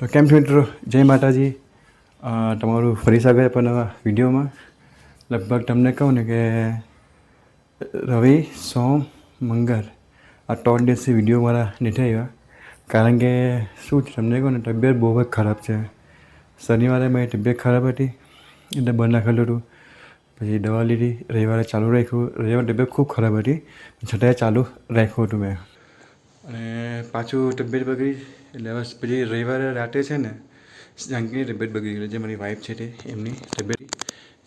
તો કેમ છો મિત્રો? જય માતાજી. તમારું ફરી સ્વાગત પણ નવા વિડીયોમાં. લગભગ તમને કહું ને કે, રવિ, સોમ, મંગળ આ ત્રણ દિવસથી વીડિયો મારા નથી આવ્યા કારણ કે, શું છે તમને કહું ને, તબિયત બહુ જ ખરાબ છે. શનિવારે મારી તબિયત ખરાબ હતી, એટલે બંધ નાખેલું હતું. પછી દવા લીધી, રવિવારે ચાલુ રાખ્યું. રવિવારે તબિયત ખૂબ ખરાબ હતી. છતાંય ચાલુ રાખ્યું હતું મેં. અને પાછું તબિયત બગડી એટલે હવે પછી રવિવારે રાતે છે ને જાનકીની તબિયત બગડી ગઈ જે મારી વાઈફ છે તે, એમની તબિયત.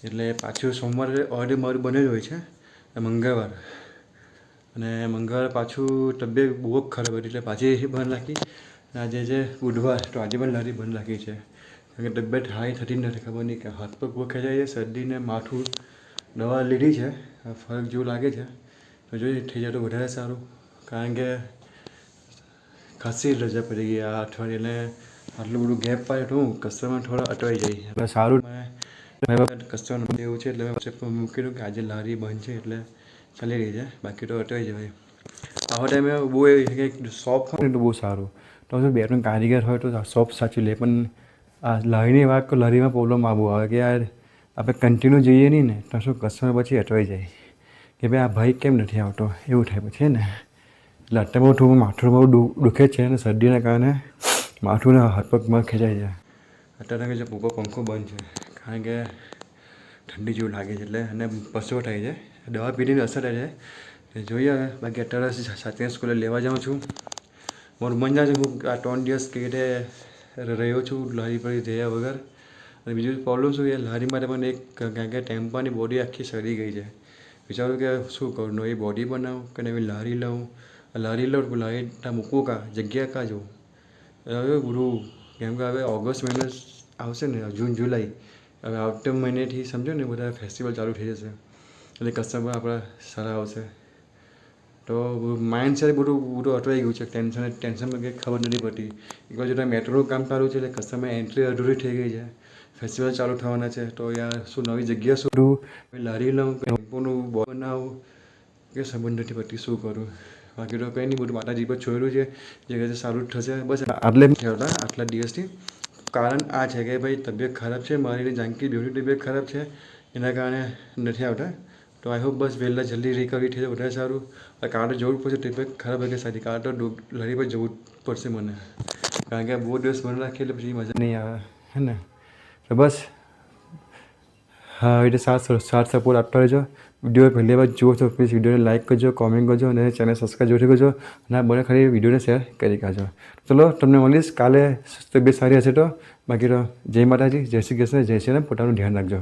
એટલે પાછું સોમવારે ઓર્ડર મારું બને જ હોય છે મંગળવાર. અને મંગળવારે પાછું તબિયત બહુ જ ખરાબ હતી એટલે પાછી બંધ રાખી. આજે છે બુધવાર, તો આજે પણ લારી બંધ રાખી છે. કારણ કે તબિયત હાઈ થતી નથી ખબર નહીં કે હાથ પગ ખેંચાય છે, શરદીને માથું દવા લીધી છે, ફરક જેવું લાગે છે. તો જોઈએ, થઈ જાય તો વધારે સારું. કારણ કે ખાસી રજા પડી ગઈ આ અઠવાડિયે એટલે આટલું બધું ગેપ પાડે તો હું કસ્ટમર થોડા અટવાઈ જાય એટલે સારું. કસ્ટમર એવું છે એટલે મેં મૂકી દઉં કે આજે લારી બંધ છે એટલે ચાલી રહી છે. બાકી તો અટવાઈ જવાય. આવા ટાઈમે બહુ એવી છે કે શોપ હોય. ને તો બહુ સારું. તો શું બે ત્રણ કારીગર હોય તો શોપ સાચી લે પણ આ લારીની વાત તો લારીમાં પ્રોબ્લેમ આ આવે કે યાર આપણે કન્ટિન્યુ જઈએ નહીં ને તો શું કસ્ટમર પછી અટવાઈ જાય? કે ભાઈ આ ભાઈ કેમ નથી આવતો? એવું થાય પછી ને? એટલે બહુ થોડું માથું બહુ દુખે છે અને શરદીના કારણે માથું ને હાથ પગમાં ખેંચાઈ જાય. અત્યારે કે જે ઉપર પંખો બંધ છે, કારણ કે ઠંડી જેવું લાગે છે એટલે અને પસવો થાય છે. દવા પીધીની અસર થાય છે. જોઈએ હવે, બાકી અત્યારે સાતમી સ્કૂલે લેવા જાઉં છું. મારું મન જાય છે હું આ ત્રણ દિવસ કેવી રીતે રહ્યો છું, લારી પર રહ્યા વગર. અને બીજું પ્રોબ્લેમ શું કે લારી માટે મને એક કારણ કે ટેમ્પાની બોડી આખી સડી ગઈ છે. વિચારું કે શું કરું, નવી બોડી બનાવું કે નવી લારી લઉં? લારી લઉં તો ત્યાં મૂકવું કાં, જગ્યા કાં જવું હવે ગુરુ, કેમ કે હવે ઓગસ્ટ મહિનો આવશે ને, જૂન, જુલાઈ. હવે આવતા મહિનેથી સમજો ને, બધા ફેસ્ટિવલ ચાલુ થઈ જશે. એટલે કસ્ટમર આપણા સારા આવશે. તો માઇન્ડ છે બધું બધું અટવાઈ ગયું છે. ટેન્શન ટેન્શનમાં કંઈ ખબર નથી પડતી. એક બાજુ મેટ્રોનું કામ ચાલુ છે, એટલે કસ્ટમર એન્ટ્રી અધૂરી થઈ ગઈ છે. ફેસ્ટિવલ ચાલુ થવાના છે, તો યાર શું નવી જગ્યા શોધું? લારી લઉં ટેમ્પોનું બનાવું? કે સંબંધ નથી પડતી, શું કરું? બાકી તો કંઈ નહીં બધું માતાજી પર છોડ્યું છે. જે કહે છે સારું થશે. બસ આટલે હતા આટલા દિવસથી. કારણ આ છે કે ભાઈ તબિયત ખરાબ છે મારીની જાનકી બેવની તબિયત ખરાબ છે એના કારણે નથી આવતા. તો આઈ હોપ બસ વહેલા જલ્દી રિકવરી થઈ જાય વધારે સારું. કાર્ડ કાં તો જવું પડશે તબિયત ખરાબ હશે સારી કાં તો લડી પર જવું પડશે મને. કારણ કે બહુ દિવસ મને રાખી એટલે પછી મજા નહીં આવે હે ને? તો બસ હા એ રીતે સાથ સાથ સપોર્ટ આપતા રહેજો. વીડિયો પહેલી વાર જુઓ છો પ્લીઝ વિડીયોને લાઇક કરજો કોમેન્ટ કરજો અને ચેનલ સબસ્ક્રાઈબ જોઈ કરજો અને આ બને ખાલી વિડીયોને શેર કરી કાઢજો. ચલો, તમને મળીશ. કાલે તબિયત સારી હશે તો. બાકી તો જય માતાજી, જય શ્રી કૃષ્ણ, જય શ્રી રામ. પોતાનું ધ્યાન રાખજો.